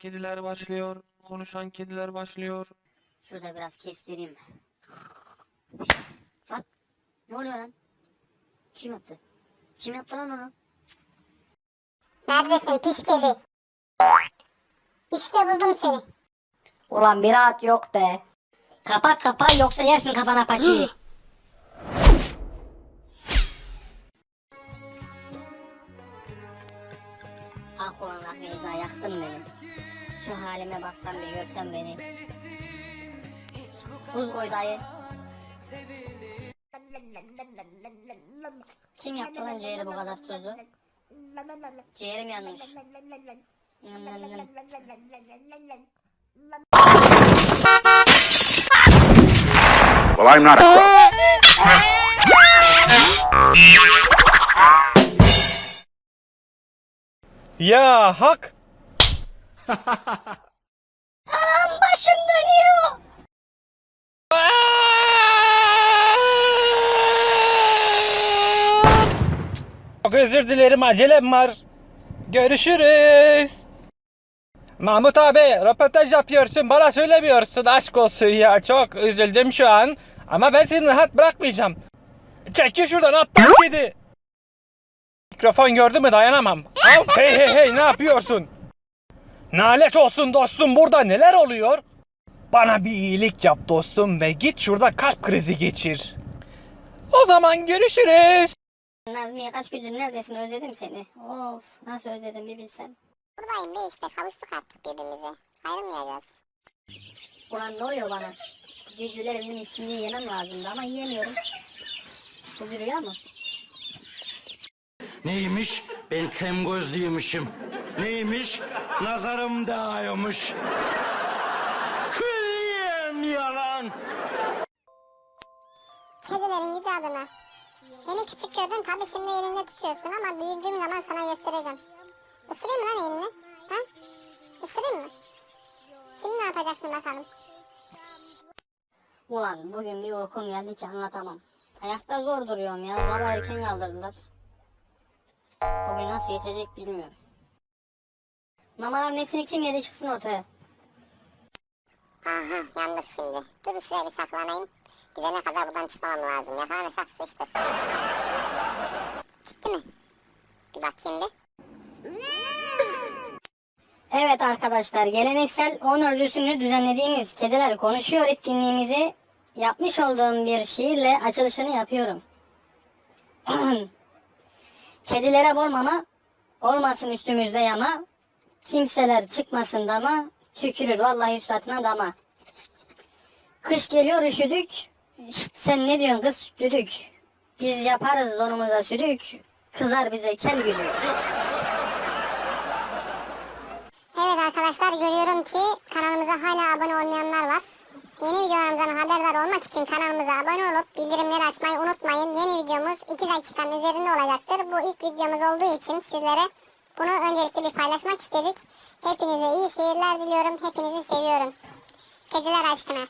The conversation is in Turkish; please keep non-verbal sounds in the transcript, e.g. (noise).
Kediler başlıyor. Konuşan kediler başlıyor. Şurada biraz kestireyim. Lan ne oluyor lan? Kim yaptı? Kim yaptı lan onu? Neredesin pis kedi? İşte buldum seni. Ulan bir rahat yok be. Kapat kapağı yoksa yersin kafana patiyi. (gasps) ah ulan ah Necla yaktın beni. Şu halime baksan bir görsen beni. Buz koy dayı. Kim yaptı lan ciğeri bu kadar tuzlu? Ciğerim yanmış. Nım nım nım. Well, I'm not a crook. Ya hak. Başım dönüyor. Çok özür dilerim acelem var. Görüşürüz. Mahmut abi röportaj yapıyorsun bana söylemiyorsun aşk olsun ya çok üzüldüm şu an. Ama ben seni rahat bırakmayacağım. Çekil şuradan aptal kedi. Mikrofon gördü mü dayanamam. Al, hey hey hey ne yapıyorsun? Nalet olsun dostum burada neler oluyor? Bana bir iyilik yap dostum ve git şurada kalp krizi geçir. O zaman görüşürüz. Nazmiye kaç gündür neredesin özledim seni. Of nasıl özledim bir bilsen. Buradayım be işte kavuştuk artık birbirimize. Ayrılmayacağız. Ulan ne oluyor bana? Bu Cücüleri benim şimdi yemem lazımdı ama yiyemiyorum. Bu bir rüya mı? Neymiş? Ben kem gözlüymüşüm. Neymiş? Nazarım dağıyormuş. Külliyen yalan. Kedilerin gücü adına. Beni küçük gördün tabi şimdi elinde tutuyorsun ama büyüdüğüm zaman sana göstereceğim. Isırayım mı lan elini? Ha? Isırayım mı? Şimdi ne yapacaksın bakalım? Ulan bugün bir uykum geldi ki anlatamam. Ayakta zor duruyorum ya. Sabah erken kaldırdılar. Bugün nasıl geçecek bilmiyorum. Mamaların hepsini kim yedi çıksın ortaya. Aha yandık şimdi. Dur şuraya bir saklanayım. Gidene kadar buradan çıkmam lazım. Yakalanırsak sıçtık. Gitti mi? Bir bakayım bir. Evet arkadaşlar geleneksel 10 ördüsünü düzenlediğimiz Kediler Konuşuyor etkinliğimizi yapmış olduğum bir şiirle açılışını yapıyorum. (clears throat) Kedilere bol mama olmasın üstümüzde yama kimseler çıkmasın dama tükürür vallahi suratına dama. Kış geliyor üşüdük Şşt, sen ne diyorsun kız düdük biz yaparız donumuza südük kızar bize kel gülük. Evet arkadaşlar görüyorum ki kanalımıza hala abone olmayanlar var. Yeni videolarımızdan haberdar olmak için kanalımıza abone olup bildirimleri açmayı unutmayın. Yeni videomuz 2 dakikanın üzerinde olacaktır. Bu ilk videomuz olduğu için sizlere bunu öncelikle bir paylaşmak istedik. Hepinize iyi seyirler diliyorum. Hepinizi seviyorum. Kediler aşkına.